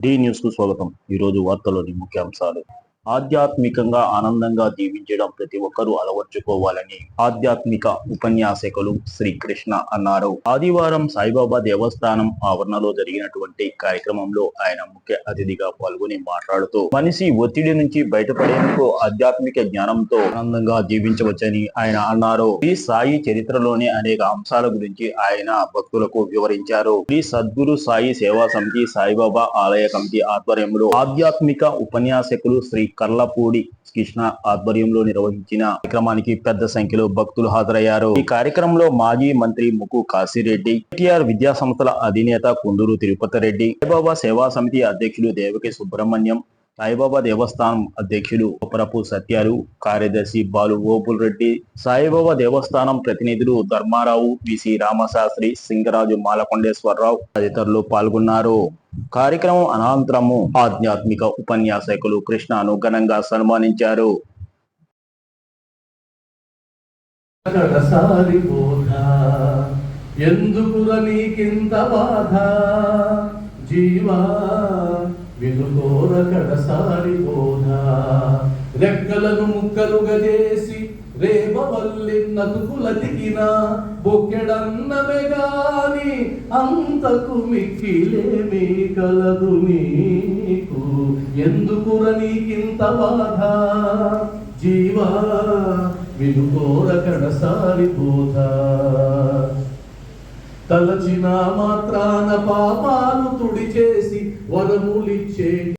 D న్యూస్కు స్వాగతం. ఈ రోజు వార్తలోని ముఖ్యాంశాలు ఆధ్యాత్మికంగా ఆనందంగా జీవించడం ప్రతి ఒక్కరూ అలవర్చుకోవాలని ఆధ్యాత్మిక ఉపన్యాసకులు శ్రీ కృష్ణ అన్నారు. ఆదివారం సాయిబాబా దేవస్థానం ఆవరణలో జరిగినటువంటి కార్యక్రమంలో ఆయన ముఖ్య అతిథిగా పాల్గొని మాట్లాడుతూ మనిషి ఒత్తిడి నుంచి బయటపడేందుకు ఆధ్యాత్మిక జ్ఞానంతో ఆనందంగా జీవించవచ్చని ఆయన అన్నారు. ఈ సాయి చరిత్రలోని అనేక అంశాల గురించి ఆయన భక్తులకు వివరించారు. ఈ సద్గురు సాయి సేవా సమితి సాయిబాబా ఆలయ కమిటీ ఆధ్వర్యంలో ఆధ్యాత్మిక ఉపన్యాసకులు శ్రీ కర్లపూడి కృష్ణ ఆధ్వర్యంలో నిర్వహించిన కార్యక్రమానికి పెద్ద సంఖ్యలో భక్తులు హాజరయ్యారు. ఈ కార్యక్రమంలో మాజీ మంత్రి ముక్కు కాశీరెడ్డి ఎన్టీఆర్ విద్యా సంస్థల అధినేత కుందూరు తిరుపతి రెడ్డి సాయిబాబా సేవా సమితి అధ్యక్షులు దేవకి సుబ్రహ్మణ్యం సాయిబాబా దేవస్థానం అధ్యక్షులు ఉపరపు సత్యాలు కార్యదర్శి బాలు ఓపుల్ రెడ్డి సాయిబాబా దేవస్థానం ప్రతినిధులు ధర్మారావు విసి రామశాస్త్రి సింగరాజు మాలకొండేశ్వరరావు తదితరులు పాల్గొన్నారు. కార్యక్రమం అనంతరము ఆధ్యాత్మిక ఉపన్యాసకులు కృష్ణను ఘనంగా సన్మానించారు. నీకింత బాధ? జీవా వెనుకోర కడసారిపోనా రెక్కలను ముక్కలుగా చేసి రేపవల్లి నతుకుల దిగిన బొక్కెడన్నమే గాని అంతకు మిక్కిలేమీ కలదు నీకు. ఎందుకుర నీకింత బాధ? జీవా వినుకోర కడసారిపోతా తలచిన మాత్రాన పాపాలు తుడిచేసి వరములిచ్చే